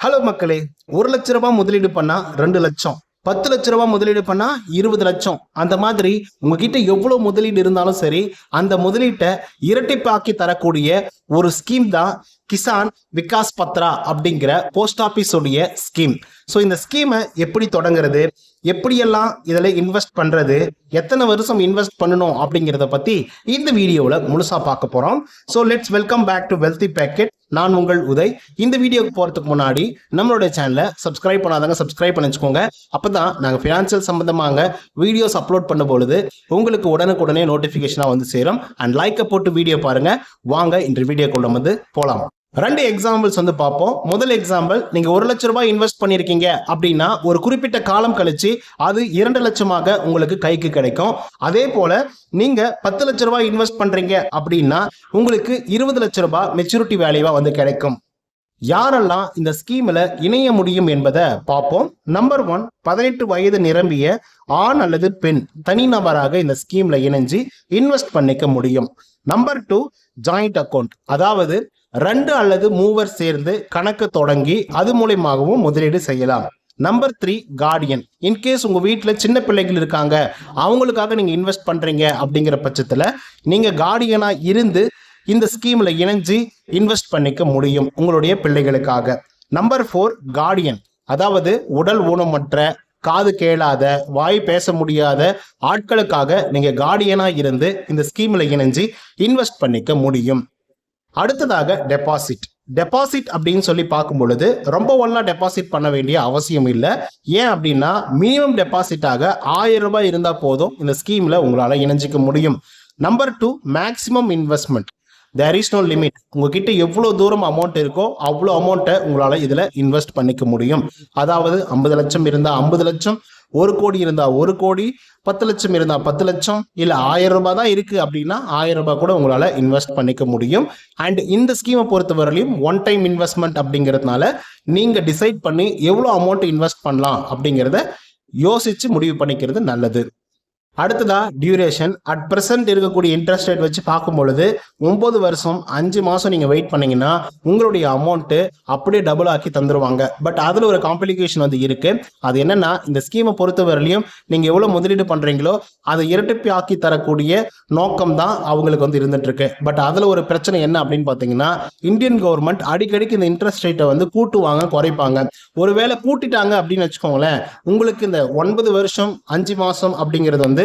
Hello மக்களே ஒரு லட்ச ரூபாய் முதலீடு பண்ணா ரெண்டு லட்சம் பத்து லட்ச ரூபாய் முதலீடு பண்ணா இருபது லட்சம். அந்த மாதிரி உங்ககிட்ட எவ்வளவு முதலீடு இருந்தாலும் சரி அந்த முதலீட்டை இரட்டிப்பாக்கி தரக்கூடிய ஒரு ஸ்கீம் தான் கிசான் விகாஸ் பத்ரா அப்படிங்கிற போஸ்ட் ஆபீஸ் உடைய ஸ்கீம் ஸோ இந்த ஸ்கீமை எப்படி தொடங்குறது எப்படியெல்லாம் இதில் இன்வெஸ்ட் பண்ணுறது எத்தனை வருஷம் இன்வெஸ்ட் பண்ணணும் அப்படிங்கிறத பற்றி இந்த வீடியோவில் முழுசாக பார்க்க போகிறோம் so let's welcome back to wealthy packet நான் உங்கள் உதய். இந்த வீடியோக்கு போகிறதுக்கு முன்னாடி நம்மளுடைய சேனலை சப்ஸ்கிரைப் பண்ணாதாங்க சப்ஸ்கிரைப் பண்ணி வச்சுக்கோங்க. அப்போ தான் நாங்கள் ஃபினான்ஷியல் சம்மந்தமாக வீடியோஸ் அப்லோட் பண்ணும் பொழுது உங்களுக்கு உடனுக்குடனே நோட்டிஃபிகேஷனாக வந்து சேரும். அண்ட் லைக்கை போட்டு வீடியோ பாருங்கள் வாங்க இன்று வீடியோக்குள்ள வந்து போகலாம் ரெண்டு எக்ஸாம்பிள்ஸ் வந்து பார்ப்போம். முதல் எக்ஸாம்பிள் நீங்கள் ஒரு லட்ச ரூபாய் இன்வெஸ்ட் பண்ணியிருக்கீங்க அப்படின்னா ஒரு குறிப்பிட்ட காலம் கழிச்சு அது இரண்டு லட்சமாக உங்களுக்கு கைக்கு கிடைக்கும். அதே போல் நீங்கள் பத்து லட்ச ரூபாய் இன்வெஸ்ட் பண்ணுறீங்க அப்படின்னா உங்களுக்கு இருபது லட்ச ரூபாய் மெச்சூரிட்டி வேல்யூவாக வந்து கிடைக்கும். யாரெல்லாம் இந்த ஸ்கீமில் இணைய முடியும் என்பதை பார்ப்போம். நம்பர் ஒன் பதினெட்டு வயது நிரம்பிய ஆண் அல்லது பெண் தனிநபராக இந்த ஸ்கீமில் இணைஞ்சு இன்வெஸ்ட் பண்ணிக்க முடியும். நம்பர் டூ ஜாயிண்ட் அக்கௌண்ட் அதாவது ரெண்டு அல்லது மூவர் சேர்ந்து கணக்கு தொடங்கி அது மூலியமாகவும் முதலீடு செய்யலாம். நம்பர் த்ரீ கார்டியன் இன்கேஸ் உங்கள் வீட்டில் சின்ன பிள்ளைகள் இருக்காங்க அவங்களுக்காக நீங்கள் இன்வெஸ்ட் பண்ணுறீங்க அப்படிங்கிற பட்சத்தில் நீங்கள் கார்டியனாக இருந்து இந்த ஸ்கீமில் இணைஞ்சு இன்வெஸ்ட் பண்ணிக்க முடியும் உங்களுடைய பிள்ளைகளுக்காக. நம்பர் ஃபோர் கார்டியன் அதாவது உடல் ஊனமற்ற காது கேளாத வாய் பேச முடியாத ஆட்களுக்காக நீங்கள் கார்டியனாக இருந்து இந்த ஸ்கீமில் இணைஞ்சு இன்வெஸ்ட் பண்ணிக்க முடியும். அடுத்ததாக டெபாசிட் டெபாசிட் அப்படின்னு சொல்லி பார்க்கும் பொழுது ரொம்ப ஒன்றா டெபாசிட் பண்ண வேண்டிய அவசியம் இல்லை. ஏன் அப்படின்னா மினிமம் டெபாசிட்டாக ஆயிரம் ரூபாய் இருந்தால் போதும் இந்த ஸ்கீமில் உங்களால் இணைஞ்சிக்க முடியும். Number two maximum investment there is no limit உங்ககிட்ட எவ்வளோ தூரம் அமௌண்ட் இருக்கோ அவ்வளோ அமௌண்ட்டை உங்களால் இதில் இன்வெஸ்ட் பண்ணிக்க முடியும். அதாவது ஐம்பது லட்சம் இருந்தால் ஐம்பது லட்சம் ஒரு கோடி இருந்தால் ஒரு கோடி பத்து லட்சம் இருந்தால் பத்து லட்சம் இல்லை ஆயிரம் ரூபாய் தான் இருக்குது அப்படின்னா ஆயிரம் ரூபாய் கூட உங்களால் இன்வெஸ்ட் பண்ணிக்க முடியும். அண்ட் இந்த ஸ்கீமை பொறுத்தவரையிலையும் ஒன் டைம் இன்வெஸ்ட்மெண்ட் அப்படிங்கிறதுனால நீங்கள் டிசைட் பண்ணி எவ்வளோ அமௌண்ட் இன்வெஸ்ட் பண்ணலாம் அப்படிங்கிறத யோசித்து முடிவு பண்ணிக்கிறது நல்லது. அடுத்ததா டியூரேஷன் அட் ப்ரெசென்ட் இருக்கக்கூடிய இன்ட்ரெஸ்ட் ரேட் வச்சு பார்க்கும் பொழுது ஒன்பது வருஷம் அஞ்சு மாதம் நீங்கள் வெயிட் பண்ணீங்கன்னா உங்களுடைய அமௌண்ட்டு அப்படியே டபுள் ஆக்கி தந்துருவாங்க. பட் அதில் ஒரு காம்ப்ளிகேஷன் வந்து இருக்குது அது என்னன்னா இந்த ஸ்கீமை பொறுத்தவரையிலையும் நீங்கள் எவ்வளோ முதலீடு பண்ணுறீங்களோ அதை இரட்டிப்பி ஆக்கி தரக்கூடிய நோக்கம் தான் அவங்களுக்கு வந்து இருந்துட்டுருக்கு. பட் அதில் ஒரு பிரச்சனை என்ன அப்படின்னு பார்த்தீங்கன்னா இந்தியன் கவர்மெண்ட் அடிக்கடிக்கு இந்த இன்ட்ரெஸ்ட் ரேட்டை வந்து கூட்டுவாங்க குறைப்பாங்க. ஒருவேளை கூட்டிட்டாங்க அப்படின்னு வச்சுக்கோங்களேன் உங்களுக்கு இந்த ஒன்பது வருஷம் அஞ்சு மாதம் அப்படிங்கிறது வந்து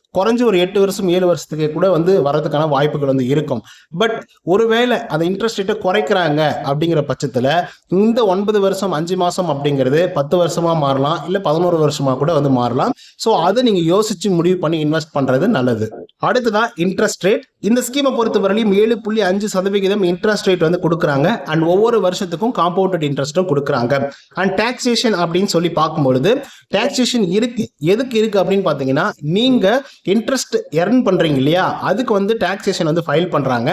குறைஞ்சி ஒரு எட்டு வருஷம் ஏழு வருஷத்துக்கு கூட வந்து வரதுக்கான வாய்ப்புகள் வந்து இருக்கும். பட் ஒருவேளை அந்த இன்ட்ரெஸ்ட் ரேட்டை குறைக்கிறாங்க அப்படிங்கிற பட்சத்தில் இந்த ஒன்பது வருஷம் அஞ்சு மாதம் அப்படிங்கிறது பத்து வருஷமாக மாறலாம் இல்லை பதினோரு வருஷமாக கூட வந்து மாறலாம். ஸோ அதை நீங்கள் யோசிச்சு முடிவு பண்ணி இன்வெஸ்ட் பண்ணுறது நல்லது. அடுத்ததான் இன்ட்ரெஸ்ட் ரேட் இந்த ஸ்கீமை பொறுத்தவரையிலும் ஏழு புள்ளி அஞ்சு சதவிகிதம் இன்ட்ரெஸ்ட் ரேட் வந்து கொடுக்குறாங்க. அண்ட் ஒவ்வொரு வருஷத்துக்கும் காம்பவுண்டட் இன்ட்ரெஸ்ட்டும் கொடுக்குறாங்க. அண்ட் டாக்ஸேஷன் அப்படின்னு சொல்லி பார்க்கும்பொழுது டாக்ஸேஷன் இருக்கு. எதுக்கு இருக்கு அப்படின்னு பார்த்தீங்கன்னா நீங்கள் இன்ட்ரெஸ்ட் எர்ன் பண்ணுறீங்க இல்லையா அதுக்கு வந்து டாக்ஸேஷன் வந்து ஃபைல் பண்ணுறாங்க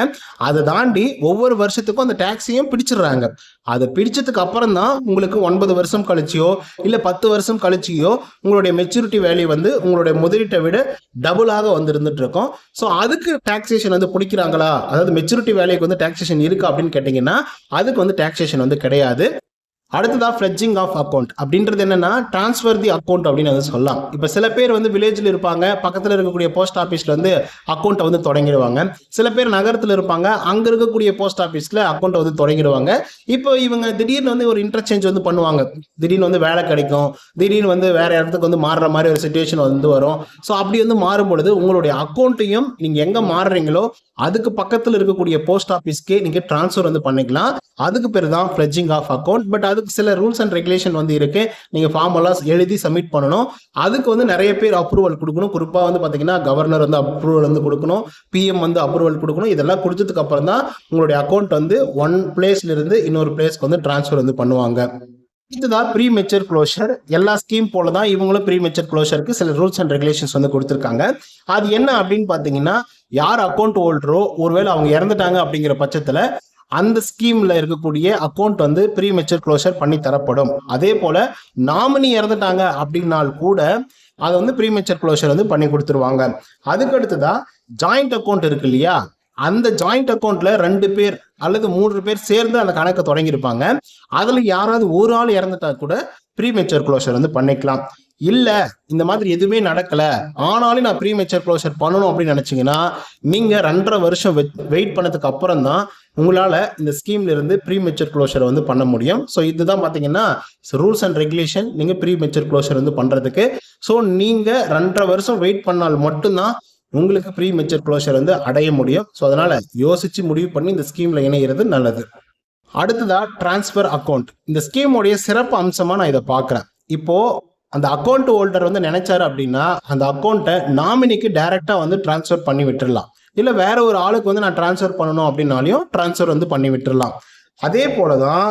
அதை தாண்டி ஒவ்வொரு வருஷத்துக்கும் அந்த டேக்ஸையும் பிடிச்சிடுறாங்க. அதை பிடிச்சதுக்கு அப்புறம் தான் உங்களுக்கு ஒன்பது வருஷம் கழிச்சியோ இல்லை பத்து வருஷம் கழிச்சியோ உங்களுடைய மெச்சூரிட்டி வேல்யூ வந்து உங்களுடைய முதலீட்டை விட டபுளாக வந்து இருந்துட்டு இருக்கும். ஸோ அதுக்கு டாக்ஸேஷன் வந்து பிடிக்கிறாங்களா? அதாவது மெச்சூரிட்டி வேல்யூக்கு வந்து டாக்ஸேஷன் இருக்கா அப்படின்னு கேட்டிங்கன்னா அதுக்கு வந்து டாக்ஸேஷன் வந்து கிடையாது. அடுத்ததா ஃப்ளெட்ஜிங் ஆஃப் அக்கௌண்ட் அப்படின்றது என்னன்னா டிரான்ஸ்ஃபர் தி அக்கௌண்ட் அப்படின்னு வந்து சொல்லலாம். இப்போ சில பேர் வந்து வில்லேஜில் இருப்பாங்க பக்கத்தில் இருக்கக்கூடிய போஸ்ட் ஆஃபீஸில் வந்து அக்கௌண்ட்டை வந்து தொடங்கிடுவாங்க. சில பேர் நகரத்தில் இருப்பாங்க அங்கே இருக்கக்கூடிய போஸ்ட் ஆஃபீஸில் அக்கௌண்ட்டை வந்து தொடங்கிடுவாங்க. இப்போ இவங்க திடீர்னு வந்து ஒரு இன்டர்சேஞ்ச் வந்து பண்ணுவாங்க. திடீர்னு வந்து வேலை கிடைக்கும் திடீர்னு வந்து வேறு இடத்துக்கு வந்து மாறுற மாதிரி ஒரு சுச்சுவேஷன் வந்து வரும். ஸோ அப்படி வந்து மாறும் பொழுது உங்களுடைய அக்கௌண்ட்டையும் நீங்கள் எங்கே மாறுறீங்களோ அதுக்கு பக்கத்தில் இருக்கக்கூடிய போஸ்ட் ஆஃபீஸ்க்கே நீங்கள் ட்ரான்ஸ்ஃபர் வந்து பண்ணிக்கலாம். அதுக்கு பேர் தான் ஃப்ளெட்ஜிங் ஆஃப் அக்கௌண்ட் பட் அதுக்கு சில ரூல்ஸ் அண்ட் ரெகுலேஷன் வந்து இருக்கு. நீங்கள் ஃபார்ம் எல்லாம் எழுதி சப்மிட் பண்ணணும். அதுக்கு வந்து நிறைய பேர் அப்ரூவல் கொடுக்கணும். குறிப்பாக வந்து பார்த்தீங்கன்னா கவர்னர் வந்து அப்ரூவல் வந்து கொடுக்கணும். பிஎம் வந்து அப்ரூவல் கொடுக்கணும். இதெல்லாம் கொடுத்ததுக்கு அப்புறம் தான் உங்களுடைய அக்கௌண்ட் வந்து ஒன் பிளேஸ்ல இருந்து இன்னொரு பிளேஸ்க்கு வந்து டிரான்ஸ்ஃபர் வந்து பண்ணுவாங்க. இதுதான் ப்ரீ மெச்சர் க்ளோஷர் எல்லா ஸ்கீம் போல தான் இவங்களும் ப்ரீ மெச்சர் க்ளோஷருக்கு சில ரூல்ஸ் அண்ட் ரெகுலேஷன்ஸ் வந்து கொடுத்துருக்காங்க. அது என்ன அப்படின்னு பார்த்தீங்கன்னா யார் அக்கௌண்ட் ஹோல்டரோ ஒருவேளை அவங்க இறந்துட்டாங்க அப்படிங்கிற பட்சத்தில் அந்த ஸ்கீம்ல இருக்கக்கூடிய அக்கௌண்ட் வந்து ப்ரீ மெச்சர் க்ளோஷர் பண்ணி தரப்படும். அதே போல நாமினி இறந்துட்டாங்க அப்படின்னால் கூட அதை வந்து ப்ரீ மெச்சூர் க்ளோஷர் வந்து பண்ணி கொடுத்துருவாங்க. அதுக்கடுத்துதான் ஜாயிண்ட் அக்கௌண்ட் இருக்கு இல்லையா? அந்த ஜாயிண்ட் அக்கௌண்ட்ல ரெண்டு பேர் அல்லது மூன்று பேர் சேர்ந்து அந்த கணக்கை தொடங்கியிருப்பாங்க. அதுல யாராவது ஒரு ஆள் இறந்துட்டா கூட ப்ரீ மெச்சூர் க்ளோஷர் வந்து பண்ணிக்கலாம். இல்ல இந்த மாதிரி எதுவுமே நடக்கல. ஆனாலும் நான் ப்ரீ மெச்சூர் க்ளோஷர் பண்ணணும் அப்படின்னு நினைச்சீங்கன்னா நீங்க ரெண்டரை வருஷம் வெயிட் பண்ணதுக்கு அப்புறம் தான் உங்களால் இந்த ஸ்கீம்ல இருந்து ப்ரீ மெச்சூர் க்ளோஷரை வந்து பண்ண முடியும். ஸோ இதுதான் பார்த்தீங்கன்னா ரூல்ஸ் அண்ட் ரெகுலேஷன் நீங்கள் ப்ரீ மெச்சூர் க்ளோஷர் வந்து பண்ணுறதுக்கு ஸோ நீங்கள் ரெண்டரை வருஷம் வெயிட் பண்ணால் மட்டும்தான் உங்களுக்கு ப்ரீ மெச்சூர் க்ளோஷர் வந்து அடைய முடியும். ஸோ அதனால் யோசிச்சு முடிவு பண்ணி இந்த ஸ்கீமில் இணைகிறது நல்லது. அடுத்ததா டிரான்ஸ்ஃபர் அக்கௌண்ட் இந்த ஸ்கீமுடைய சிறப்பு அம்சமாக நான் இதை பார்க்குறேன் இப்போது அந்த அக்கௌண்ட் ஹோல்டர் வந்து நினைச்சாரு அப்படின்னா அந்த அக்கௌண்ட்டை நாமினிக்கு டைரெக்டாக வந்து டிரான்ஸ்ஃபர் பண்ணி விட்டுடலாம் இல்லை வேற ஒரு ஆளுக்கு வந்து நான் டிரான்ஸ்ஃபர் பண்ணணும் அப்படின்னாலையும் டிரான்ஸ்ஃபர் வந்து பண்ணி விட்டுடலாம் அதே போலதான்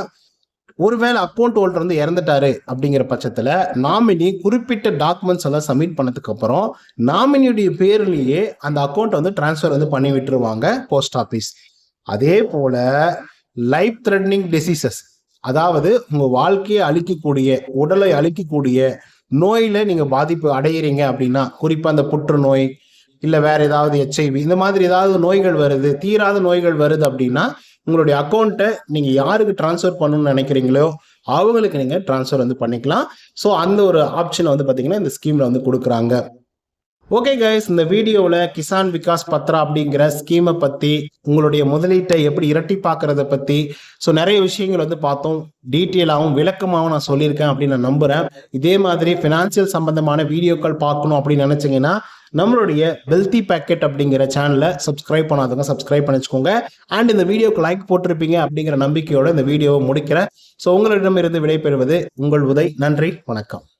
ஒருவேளை அக்கௌண்ட் ஹோல்டர் வந்து இறந்துட்டாரு அப்படிங்கிற பட்சத்தில் நாமினி குறிப்பிட்ட டாக்குமெண்ட்ஸ் எல்லாம் சப்மிட் பண்ணதுக்கு அப்புறம் நாமினியுடைய பேர்லேயே அந்த அக்கௌண்ட் வந்து டிரான்ஸ்ஃபர் வந்து பண்ணி விட்டுருவாங்க போஸ்ட் ஆஃபீஸ் அதே போல லைஃப் த்ரெட்னிங் டிசீசஸ் அதாவது உங்கள் வாழ்க்கையை அழிக்கக்கூடிய உடலை அழிக்கக்கூடிய நோயில் நீங்கள் பாதிப்பு அடையிறீங்க அப்படின்னா குறிப்பாக அந்த புற்றுநோய் இல்லை வேற ஏதாவது ஹெச்ஐவி இந்த மாதிரி ஏதாவது நோய்கள் வருது தீராத நோய்கள் வருது அப்படின்னா உங்களுடைய அக்கௌண்ட்டை நீங்கள் யாருக்கு ட்ரான்ஸ்ஃபர் பண்ணணும்னு நினைக்கிறீங்களோ அவங்களுக்கு நீங்கள் ட்ரான்ஸ்ஃபர் வந்து பண்ணிக்கலாம். ஸோ அந்த ஒரு ஆப்ஷனை வந்து பார்த்தீங்கன்னா இந்த ஸ்கீமில் வந்து கொடுக்குறாங்க. ஓகே கைஸ் இந்த வீடியோவில் கிசான் விகாஸ் பத்ரா அப்படிங்கிற ஸ்கீமை பற்றி உங்களுடைய முதலீட்டை எப்படி இரட்டி பார்க்குறத பற்றி ஸோ நிறைய விஷயங்கள் வந்து பார்த்தோம். டீட்டெயிலாகவும் விளக்கமாகவும் நான் சொல்லியிருக்கேன் அப்படின்னு நான் நம்புகிறேன் இதே மாதிரி ஃபினான்சியல் சம்பந்தமான வீடியோக்கள் பார்க்கணும் அப்படின்னு நினச்சிங்கன்னா நம்மளுடைய வெல்தி பேக்கெட் அப்படிங்கிற சேனலை சப்ஸ்கிரைப் பண்ணாதவங்க சப்ஸ்கிரைப் பண்ணிச்சுக்கோங்க. அண்ட் இந்த வீடியோக்கு லைக் போட்டிருப்பீங்க அப்படிங்கிற நம்பிக்கையோட இந்த வீடியோவை முடிக்கிறேன். ஸோ உங்களிடமிருந்து விடைபெறுவது உங்கள் உதை நன்றி வணக்கம்.